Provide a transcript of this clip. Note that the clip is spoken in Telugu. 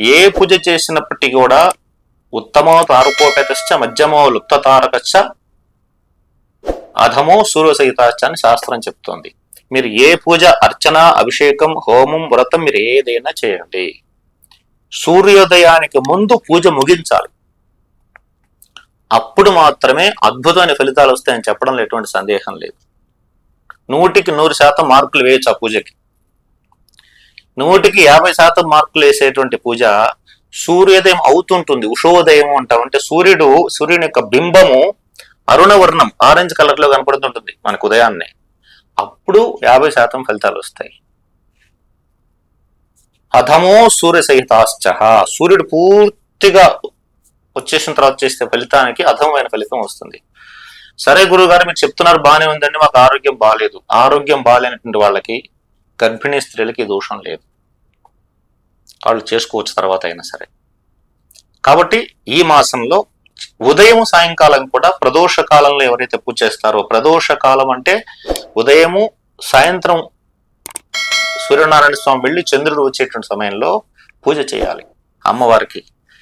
ఏ పూజ చేసినప్పటికీ కూడా ఉత్తమో తారకోపేతశ్చ మధ్యమో లుప్తతారకచ్చ అధమో సూర్యసహితాశ్చ అని శాస్త్రం చెప్తోంది. మీరు ఏ పూజ అర్చన అభిషేకం హోమం వ్రతం మీరు ఏదైనా చేయండి. సూర్యోదయానికి ముందు పూజ ముగించాలి. అప్పుడు మాత్రమే అద్భుతమైన ఫలితాలు వస్తాయని చెప్పడంలో ఎటువంటి సందేహం లేదు. నూటికి నూరు శాతం మార్కులు వేయచ్చు ఆ పూజకి. నూటికి యాభై శాతం మార్కులు వేసేటువంటి పూజ సూర్యోదయం అవుతుంటుంది ఉషోదయం అంటాం. అంటే సూర్యుడు సూర్యుని యొక్క బింబము అరుణవర్ణం ఆరెంజ్ కలర్లో కనపడుతుంటుంది మనకు ఉదయాన్నే. అప్పుడు యాభై శాతం ఫలితాలు వస్తాయి. అధమో సూర్య సహితాశ్చ సూర్యుడు పూర్తిగా వచ్చేసిన తర్వాత చేస్తే ఫలితానికి అధమైన ఫలితం వస్తుంది. సరే గురువు గారు మీరు చెప్తున్నారు బాగానే ఉందండి మాకు ఆరోగ్యం బాగాలేదు ఆరోగ్యం బాగాలేనటువంటి వాళ్ళకి గర్భిణీ స్త్రీలకి దోషం లేదు. వాళ్ళు చేసుకోవచ్చు తర్వాత అయినా సరే. కాబట్టి ఈ మాసంలో ఉదయం సాయంకాలం కూడా ప్రదోష కాలంలో ఎవరైతే పూజ చేస్తారో ప్రదోష కాలం అంటే ఉదయము సాయంత్రం సూర్యనారాయణ స్వామి వెళ్ళి చంద్రుడు వచ్చేటువంటి సమయంలో పూజ చేయాలి అమ్మవారికి.